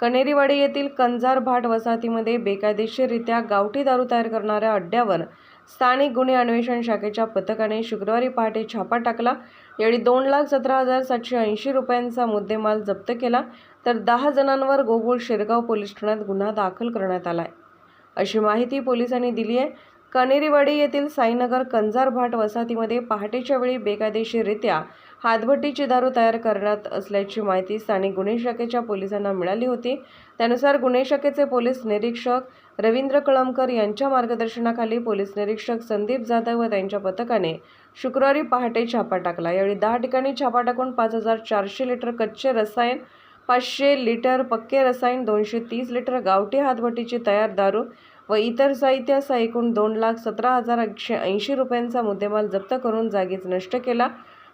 कणेरीवाडी येथील कंजार भाट वसाहतीमध्ये बेकायदेशीररित्या गावठी दारू तयार करणाऱ्या अड्ड्यावर स्थानिक गुन्हे अन्वेषण शाखेच्या पथकाने शुक्रवारी पहाटे छापा टाकला. यावेळी दोन लाख सतरा हजार सातशे ऐंशी रुपयांचा मुद्देमाल जप्त केला तर दहा जणांवर गोकुळ शिरगाव पोलीस ठाण्यात गुन्हा दाखल करण्यात आला आहे अशी माहिती पोलिसांनी दिली आहे. कणेरीवाडी येथील साईनगर कंजार भाट वसाहतीमध्ये पहाटेच्या वेळी बेकायदेशीररित्या हातभट्टीची दारू तयार करण्यात असल्याची माहिती स्थानिक गुन्हे शाखेच्या पोलिसांना मिळाली होती. त्यानुसार गुन्हे शाखेचे पोलीस निरीक्षक रवींद्र कळमकर यांच्या मार्गदर्शनाखाली पोलीस निरीक्षक संदीप जाधव व त्यांच्या पथकाने शुक्रवारी पहाटे छापा टाकला. यावेळी दहा ठिकाणी छापा टाकून पाच हजार चारशे लिटर कच्चे रसायन पाचशे लिटर पक्के रसायन दोनशे तीस लिटर गावठी हातभटीची तयार दारू व इतर साहित्यासह एकूण दोन लाख सतरा हजार एकशे ऐंशी रुपयांचा मुद्देमाल जप्त करून जागीच नष्ट केला.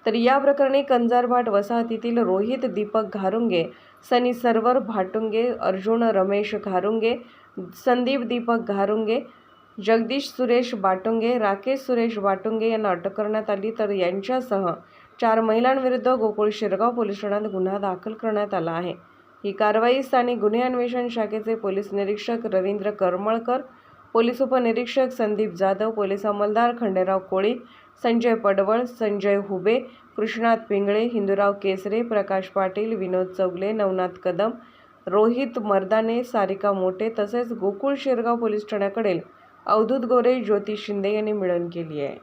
तर या प्रकरणी कंजारभाट वसाहतीतील रोहित दीपक घारुंगे सनी सर्वर भाटुंगे अर्जुन रमेश घारुंगे संदीप दीपक घारुंगे जगदीश सुरेश बाटुंगे राकेश सुरेश बाटुंगे यांना अटक करण्यात आली. तर यांच्यासह चार महिलांविरुद्ध गोकुळ शिरगाव पोलीस ठाण्यात गुन्हा दाखल करण्यात आला आहे. ही कारवाई स्थानिक गुन्हे अन्वेषण शाखेचे पोलीस निरीक्षक रवींद्र करमळकर पोलीस उपनिरीक्षक संदीप जाधव पोलीस अंमलदार खंडेराव कोळी संजय पडवळ संजय हुबे कृष्णात पिंगळे हिंदूराव केसरे प्रकाश पाटील विनोद चौगले नवनाथ कदम रोहित मर्दाने सारिका मोटे तसेच गोकुळ शिरगाव पोलीस ठाण्याकडील अवधूत गोरे ज्योती शिंदे यांनी मिळून केली आहे.